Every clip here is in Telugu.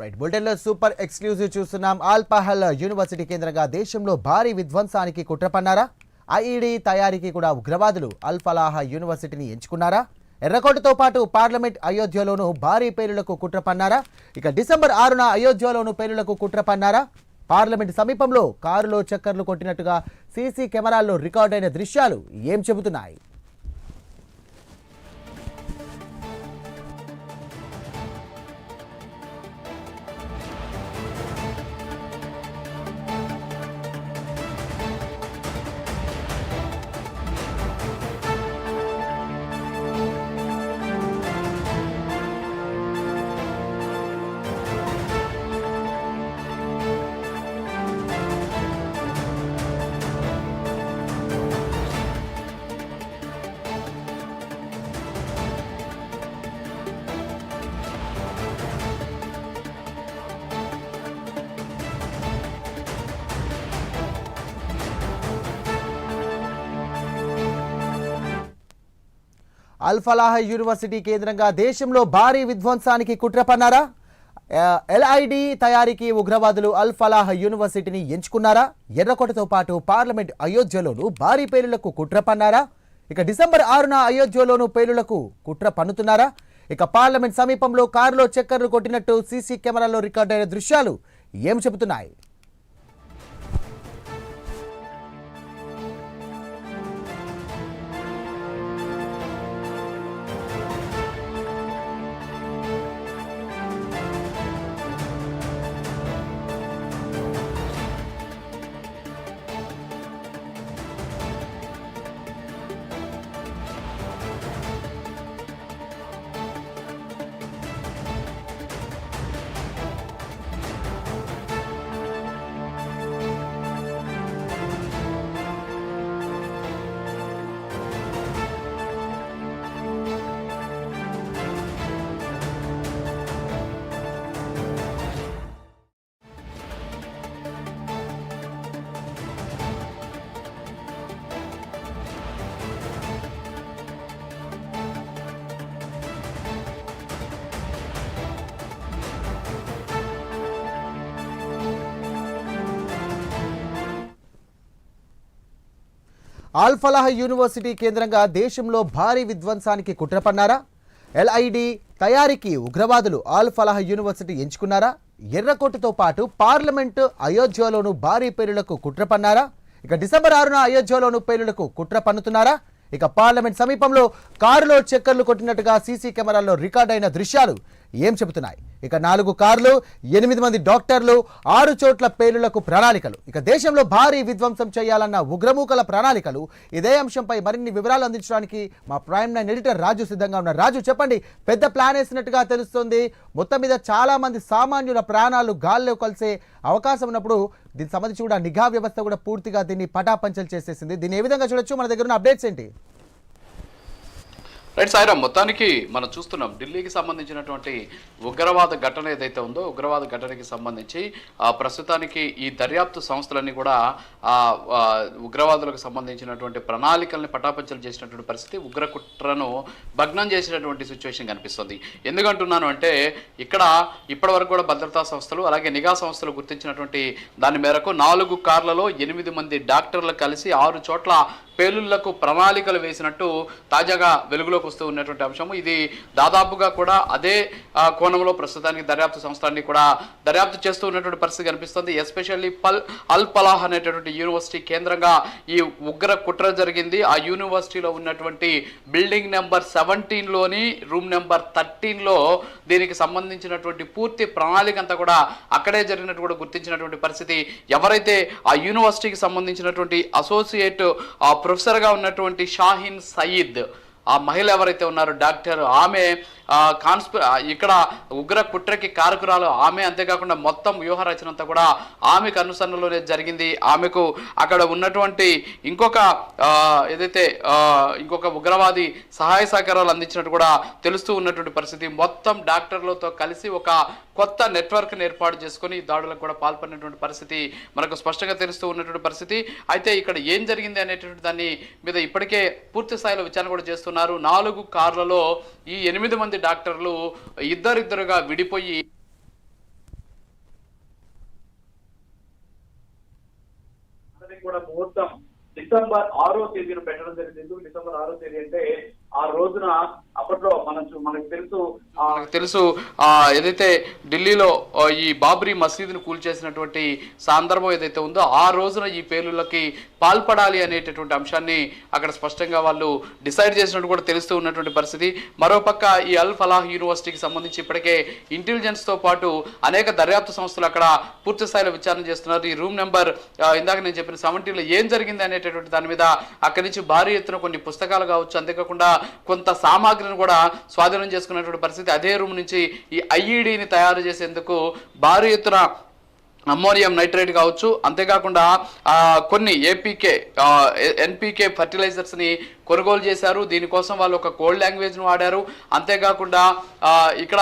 రైట్ బులెటిన్లో సూపర్ ఎక్స్క్లూజివ్ చూస్తున్నాం. ఆల్పహల్ యూనివర్సిటీ కేంద్రంగా దేశంలో భారీ విధ్వంసానికి కుట్రపన్నారా? ఐఈడీ ఐఈడి తయారీకి కూడా ఉగ్రవాదులు అల్ఫలాహ యూనివర్సిటీని ఎంచుకున్నారా? ఎర్రకోటతో పాటు పార్లమెంట్ అయోధ్యలోనూ భారీ పేలులకు కుట్ర పన్నారా ఇక డిసెంబర్ ఆరున అయోధ్యలోనూ పేలులకు కుట్ర పన్నారా పార్లమెంట్ సమీపంలో కారులో చక్కర్లు కొట్టినట్టుగా సీసీ కెమెరాల్లో రికార్డైన దృశ్యాలు ఏం చెబుతున్నాయి? అల్ఫలాహ యూనివర్సిటీ కేంద్రంగా దేశంలో భారీ విధ్వంసానికి కుట్ర పన్నారా ఎల్ఐడి తయారీకి ఉగ్రవాదులు అల్ ఫలాహ్ యూనివర్సిటీని ఎంచుకున్నారా? ఎర్రకోటతో పాటు పార్లమెంట్ అయోధ్యలోనూ భారీ పేలులకు కుట్ర పన్నారా ఇక డిసెంబర్ ఆరున అయోధ్యలోనూ పేలులకు కుట్ర పన్నుతున్నారా ఇక పార్లమెంట్ సమీపంలో కారులో చక్కర్లు కొట్టినట్టు సీసీ కెమెరాలో రికార్డైన దృశ్యాలు ఏం చెబుతున్నాయి? ఆల్ఫలాహ్ యూనివర్సిటీ కేంద్రంగా దేశంలో భారీ విధ్వంసానికి కుట్రపన్నారా? ఎల్ఐడి తయారీకి ఉగ్రవాదులు ఆల్ ఫలాహ్ యూనివర్సిటీ ఎంచుకున్నారా? ఎర్రకోటతో పాటు పార్లమెంటు అయోధ్యలోను భారీ పేలులకు కుట్రపన్నారా? ఇక డిసెంబర్ ఆరున అయోధ్యలోను పేలులకు కుట్ర పన్నుతున్నారా ఇక పార్లమెంట్ సమీపంలో కారులో చక్కర్లు కొట్టినట్టుగా సీసీ కెమెరాల్లో రికార్డ్ అయిన దృశ్యాలు ఏం చెబుతున్నాయి? ఇక నాలుగు కార్లు ఎనిమిది మంది డాక్టర్లు ఆరు చోట్ల పేలులకు ప్రణాళికలు. ఇక దేశంలో భారీ విధ్వంసం చేయాలన్న ఉగ్రమూకల ప్రణాళికలు ఇదే అంశంపై మరిన్ని వివరాలు అందించడానికి మా ప్రైమ్ నైన్ ఎడిటర్ రాజు సిద్ధంగా ఉన్నారు. రాజు చెప్పండి పెద్ద ప్లాన్ వేసినట్టుగా తెలుస్తుంది. మొత్తం మీద చాలా మంది సామాన్యుల ప్రాణాలు గాల్లో కలిసే అవకాశం ఉన్నప్పుడు దీనికి సంబంధించి కూడా నిఘా వ్యవస్థ కూడా పూర్తిగా దీన్ని పటాపంచలు చేసేసింది. దీన్ని ఏ విధంగా చూడొచ్చు? మన దగ్గర ఉన్న అప్డేట్స్ ఏంటి? రైట్ సాయిరామ్ మొత్తానికి మనం చూస్తున్నాం ఢిల్లీకి సంబంధించినటువంటి ఉగ్రవాద ఘటన ఏదైతే ఉందో ఉగ్రవాద ఘటనకి సంబంధించి ప్రస్తుతానికి ఈ దర్యాప్తు సంస్థలన్నీ కూడా ఆ, ఉగ్రవాదులకు సంబంధించినటువంటి ప్రణాళికల్ని పటాపంచలు చేసినటువంటి పరిస్థితి ఉగ్రకుట్రను భగ్నం చేసినటువంటి సిచ్యువేషన్ కనిపిస్తుంది. ఎందుకంటున్నాను అంటే ఇక్కడ ఇప్పటివరకు కూడా భద్రతా సంస్థలు అలాగే నిఘా సంస్థలు గుర్తించినటువంటి దాని మేరకు నాలుగు కార్లలో ఎనిమిది మంది డాక్టర్లు కలిసి ఆరు చోట్ల పేలుళ్ళకు ప్రణాళికలు వేసినట్టు తాజాగా వెలుగులోకి వస్తూ ఉన్నటువంటి అంశము. ఇది దాదాపుగా కూడా అదే కోణంలో ప్రస్తుతానికి దర్యాప్తు సంస్థలన్నీ కూడా దర్యాప్తు చేస్తూ ఉన్నటువంటి పరిస్థితి కనిపిస్తుంది. ఎస్పెషల్లీ పల్ అల్ పలాహ్ అనేటటువంటి యూనివర్సిటీ కేంద్రంగా ఈ ఉగ్ర కుట్ర జరిగింది. ఆ యూనివర్సిటీలో ఉన్నటువంటి బిల్డింగ్ నెంబర్ సెవెంటీన్లోని రూమ్ నెంబర్ థర్టీన్లో దీనికి సంబంధించినటువంటి పూర్తి ప్రణాళిక అంతా కూడా అక్కడే జరిగినట్టు కూడా గుర్తించినటువంటి పరిస్థితి. ఎవరైతే ఆ యూనివర్సిటీకి సంబంధించినటువంటి అసోసియేట్ ఆ ప్రొఫెసర్గా ఉన్నటువంటి షాహిన్ సయీద్. ఆ మహిళ ఎవరైతే ఉన్నారో డాక్టర్ ఆమె ఆ, కాన్స్పి ఇక్కడ ఉగ్ర కుట్రకి కారకురాలు ఆమె అంతేకాకుండా మొత్తం వ్యూహ రచన అంతా కూడా ఆమెకు అనుసరణలోనే జరిగింది. ఆమెకు అక్కడ ఉన్నటువంటి ఇంకొక ఏదైతే ఇంకొక ఉగ్రవాది సహాయ సహకారాలు అందించినట్టు కూడా తెలుస్తూ ఉన్నటువంటి పరిస్థితి. మొత్తం డాక్టర్లతో కలిసి ఒక కొత్త నెట్వర్క్ను ఏర్పాటు చేసుకుని ఈ దాడులకు కూడా పాల్పడినటువంటి పరిస్థితి మనకు స్పష్టంగా తెలుస్తూ ఉన్నటువంటి పరిస్థితి. అయితే ఇక్కడ ఏం జరిగింది అనేటువంటి దాన్ని మీద ఇప్పటికే పూర్తి స్థాయిలో విచారణ కూడా చేస్తున్నారు. నాలుగు కార్లలో ఈ ఎనిమిది మంది డాక్టర్లు ఇద్దరిద్దరుగా విడిపోయి కూడా ముహూర్తం డిసెంబర్ ఆరో తేదీన పెట్టడం జరిగింది. డిసెంబర్ ఆరో తేదీ అంటే ఆ రోజున అప్పట్లో మనం మనకు తెలుసు తెలుసు ఆ, ఏదైతే ఢిల్లీలో ఈ బాబ్రీ మసీదును కూల్చేసినటువంటి సందర్భం ఏదైతే ఉందో ఆ రోజున ఈ పేలుళ్ళకి పాల్పడాలి అనేటటువంటి అంశాన్ని అక్కడ స్పష్టంగా వాళ్ళు డిసైడ్ చేసినట్టు కూడా తెలుస్తూ ఉన్నటువంటి పరిస్థితి. మరోపక్క ఈ అల్ ఫలాహ్ యూనివర్సిటీకి సంబంధించి ఇప్పటికే ఇంటెలిజెన్స్తో పాటు అనేక దర్యాప్తు సంస్థలు అక్కడ పూర్తి స్థాయిలో విచారణ చేస్తున్నారు. ఈ రూమ్ నెంబర్ ఇందాక నేను చెప్పిన సెవెంటీలో ఏం జరిగింది అనేటటువంటి దాని మీద అక్కడి నుంచి భారీ ఎత్తున కొన్ని పుస్తకాలు కావచ్చు అంతేకాకుండా కొంత సామాగ్రిని కూడా స్వాధీనం చేసుకున్నటువంటి పరిస్థితి అదే రూమ్ నుంచి ఈ ఐఈడిని తయారు చేసేందుకు భారీ ఎత్తున అమ్మోనియం నైట్రేట్ కావచ్చు. అంతేకాకుండా కొన్ని ఏపీకే ఎన్పీకే ఫర్టిలైజర్స్ని కొనుగోలు చేశారు. దీనికోసం వాళ్ళు ఒక కోల్డ్ లాంగ్వేజ్ను వాడారు అంతేకాకుండా ఇక్కడ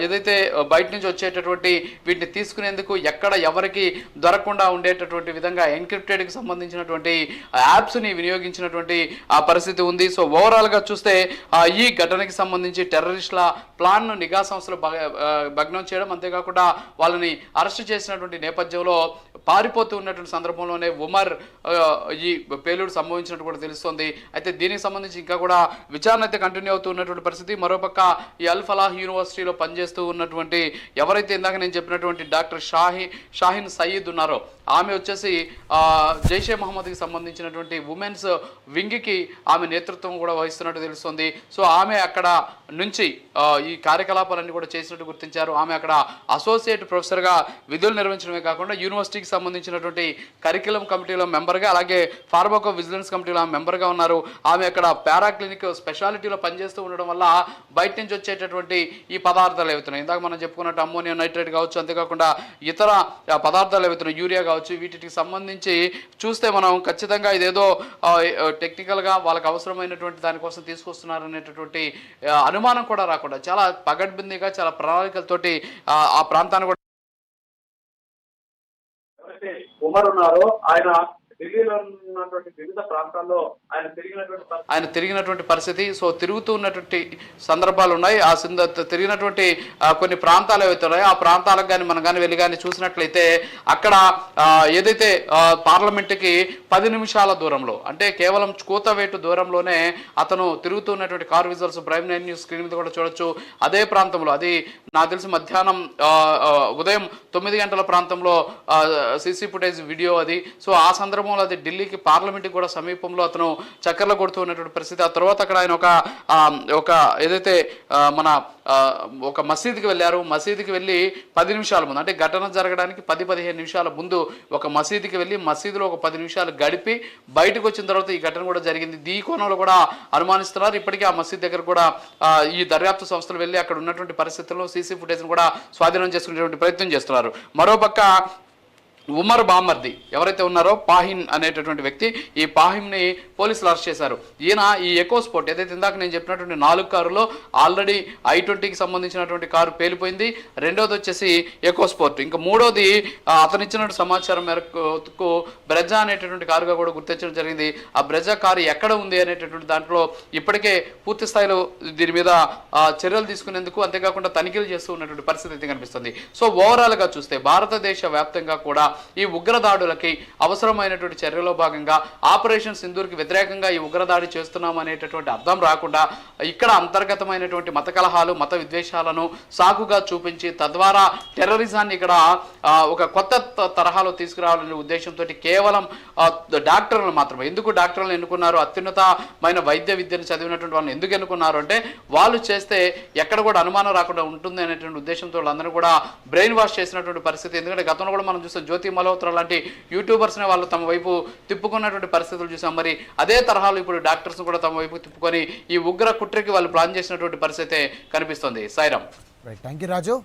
ఏదైతే బయట నుంచి వచ్చేటటువంటి వీటిని తీసుకునేందుకు ఎక్కడ ఎవరికి దొరకకుండా ఉండేటటువంటి విధంగా ఎన్క్రిప్టెడ్కి సంబంధించినటువంటి యాప్స్ని వినియోగించినటువంటి ఆ పరిస్థితి ఉంది. సో ఓవరాల్గా చూస్తే ఈ ఘటనకి సంబంధించి టెర్రరిస్టుల ప్లాన్ను నిఘా సంస్థలు భగ- భగ్నం చేయడం. అంతేకాకుండా వాళ్ళని అరెస్ట్ చేసినటువంటి నేపథ్యంలో పారిపోతూ ఉన్నటువంటి సందర్భంలోనే ఉమర్ ఈ పేలుడు సంభవించినట్టు కూడా తెలుస్తోంది. అయితే దీనికి సంబంధించి ఇంకా కూడా విచారణ అయితే కంటిన్యూ అవుతూ ఉన్నటువంటి పరిస్థితి. మరోపక్క ఈ అల్ ఫలాహ్ యూనివర్సిటీలో పనిచేస్తూ ఉన్నటువంటి ఎవరైతే ఇందాక నేను చెప్పినటువంటి డాక్టర్ షాహి షాహిన్ సయీద్ ఉన్నారో ఆమె వచ్చేసి జైషే మహమ్మద్కి సంబంధించినటువంటి ఉమెన్స్ వింగ్కి ఆమె నేతృత్వం కూడా వహిస్తున్నట్టు తెలుస్తుంది. సో ఆమె అక్కడ నుంచి ఈ కార్యకలాపాలన్నీ కూడా చేసినట్టు గుర్తించారు. ఆమె అక్కడ అసోసియేట్ ప్రొఫెసర్గా విధులు నిర్వహించడమే కాకుండా యూనివర్సిటీకి సంబంధించినటువంటి కరికులం కమిటీలో మెంబర్గా అలాగే ఫార్మోకో విజిలెన్స్ కమిటీలో ఆమె మెంబర్గా ఉన్నారు. ఆమె అక్కడ పారా క్లినిక్ స్పెషాలిటీలో పనిచేస్తూ ఉండడం వల్ల బయట నుంచి వచ్చేటటువంటి ఈ పదార్థాలు ఏవైతున్నాయి? ఇందాక మనం చెప్పుకున్నట్టు అమ్మోనియం నైట్రేట్ కావచ్చు అంతేకాకుండా ఇతర పదార్థాలు ఏవైతున్నాయి? యూరియా కావచ్చు వీటికి సంబంధించి చూస్తే మనం ఖచ్చితంగా ఇదేదో టెక్నికల్గా వాళ్ళకి అవసరమైనటువంటి దానికోసం తీసుకొస్తున్నారు అనేటటువంటి అనుమానం కూడా రాకుండా చాలా పగడ్బందీగా చాలా ప్రణాళికలతోటి ఆ, ఆ ప్రాంతాన్ని కూడా ఉమర్ ఉన్నారో ఆయన ఢిల్లీలో ఉన్నటువంటి వివిధ ప్రాంతాల్లో ఆయన తిరిగినటువంటి పరిస్థితి ఆయన తిరిగినటువంటి పరిస్థితి. సో తిరుగుతూ ఉన్నటువంటి సందర్భాలు ఉన్నాయి. ఆ సంద తిరిగినటువంటి కొన్ని ప్రాంతాలు ఏవైతే ఉన్నాయో ఆ ప్రాంతాలకు కానీ మనం కానీ వెళ్ళి కానీ చూసినట్లయితే అక్కడ ఏదైతే పార్లమెంట్కి పది నిమిషాల దూరంలో అంటే కేవలం కూతవేటు దూరంలోనే అతను తిరుగుతున్నటువంటి car visuals prime nine news screen మీద కూడా చూడొచ్చు. అదే ప్రాంతంలో అది నాకు తెలిసి మధ్యాహ్నం ఉదయం తొమ్మిది గంటల ప్రాంతంలో సీసీ ఫుటేజ్ వీడియో అది. సో ఆ సందర్భంలో అది ఢిల్లీకి పార్లమెంట్కి కూడా సమీపంలో అతను చక్కర్లు కొడుతూ ఉన్నటువంటి పరిస్థితి. ఆ తర్వాత అక్కడ ఆయన ఒక ఒక ఏదైతే మన ఒక మసీదుకి వెళ్ళారు. మసీదుకి వెళ్ళి పది నిమిషాల ముందు అంటే ఘటన జరగడానికి పది పదిహేను నిమిషాల ముందు ఒక మసీదుకి వెళ్ళి మసీదులో ఒక పది నిమిషాలు గడిపి బయటకు వచ్చిన తర్వాత ఈ ఘటన కూడా జరిగింది. దీ కోణంలో కూడా అనుమానిస్తున్నారు. ఇప్పటికీ ఆ మసీద్ దగ్గర కూడా ఈ దర్యాప్తు సంస్థలు వెళ్ళి అక్కడ ఉన్నటువంటి పరిస్థితుల్లో సీసీ ఫుటేజ్ను కూడా స్వాధీనం చేసుకునేటువంటి ప్రయత్నం చేస్తున్నారు. మరోపక్క ఉమర్ బామర్ది. ఎవరైతే ఉన్నారో పాహిన్ అనేటటువంటి వ్యక్తి ఈ పాహిమ్ని పోలీసులు అరెస్ట్ చేశారు. ఈయన ఈ ఎకో స్పోర్ట్ ఏదైతే ఇందాక నేను చెప్పినటువంటి నాలుగు కారులో ఆల్రెడీ ఐ ట్వంటీకి సంబంధించినటువంటి కారు పేలిపోయింది. రెండోది వచ్చేసి ఎకో స్పోర్ట్. ఇంకా మూడోది ఆ, అతను సమాచారం మేరకు బ్రెజా అనేటటువంటి కారుగా కూడా గుర్తించడం జరిగింది. ఆ బ్రెజా కారు ఎక్కడ ఉంది అనేటటువంటి దాంట్లో ఇప్పటికే పూర్తి స్థాయిలో దీని మీద చర్యలు తీసుకునేందుకు అంతేకాకుండా తనిఖీలు చేస్తూ ఉన్నటువంటి పరిస్థితి అయితే కనిపిస్తుంది. సో ఓవరాల్గా చూస్తే భారతదేశ వ్యాప్తంగా కూడా ఈ ఉగ్రదాడులకి అవసరమైనటువంటి చర్యలో భాగంగా ఆపరేషన్ సింధూర్కి వ్యతిరేకంగా ఈ ఉగ్రదాడి చేస్తున్నాం అనేటటువంటి అర్థం రాకుండా ఇక్కడ అంతర్గతమైనటువంటి మత కలహాలు మత విద్వేషాలను సాకుగా చూపించి తద్వారా టెర్రరిజాన్ని ఇక్కడ ఒక కొత్త త- తరహాలో తీసుకురావాలనే ఉద్దేశంతో కేవలం డాక్టర్లు మాత్రమే. ఎందుకు డాక్టర్లను ఎన్నుకున్నారు? అత్యున్నతమైన వైద్య విద్యను చదివినటువంటి వాళ్ళని ఎందుకు ఎన్నుకున్నారు? అంటే వాళ్ళు చేస్తే ఎక్కడ కూడా అనుమానం రాకుండా ఉంటుంది అనేటువంటి ఉద్దేశంతో వాళ్ళందరూ కూడా బ్రెయిన్ వాష్ చేసినటువంటి పరిస్థితి. ఎందుకంటే గతంలో కూడా మనం చూస్తాం జ్యోతి మల్హోత్రా లాంటి యూట్యూబర్స్ని వాళ్ళు తమ వైపు తిప్పుకున్నటువంటి పరిస్థితులు చూసాం. మరి అదే తరహాలో ఇప్పుడు డాక్టర్స్ కూడా తమ వైపు తిప్పుకొని ఈ ఉగ్ర కుట్రకి వాళ్ళు ప్లాన్ చేసినటువంటి పరిస్థితి కనిపిస్తుంది. Sairam. Right thank you Raju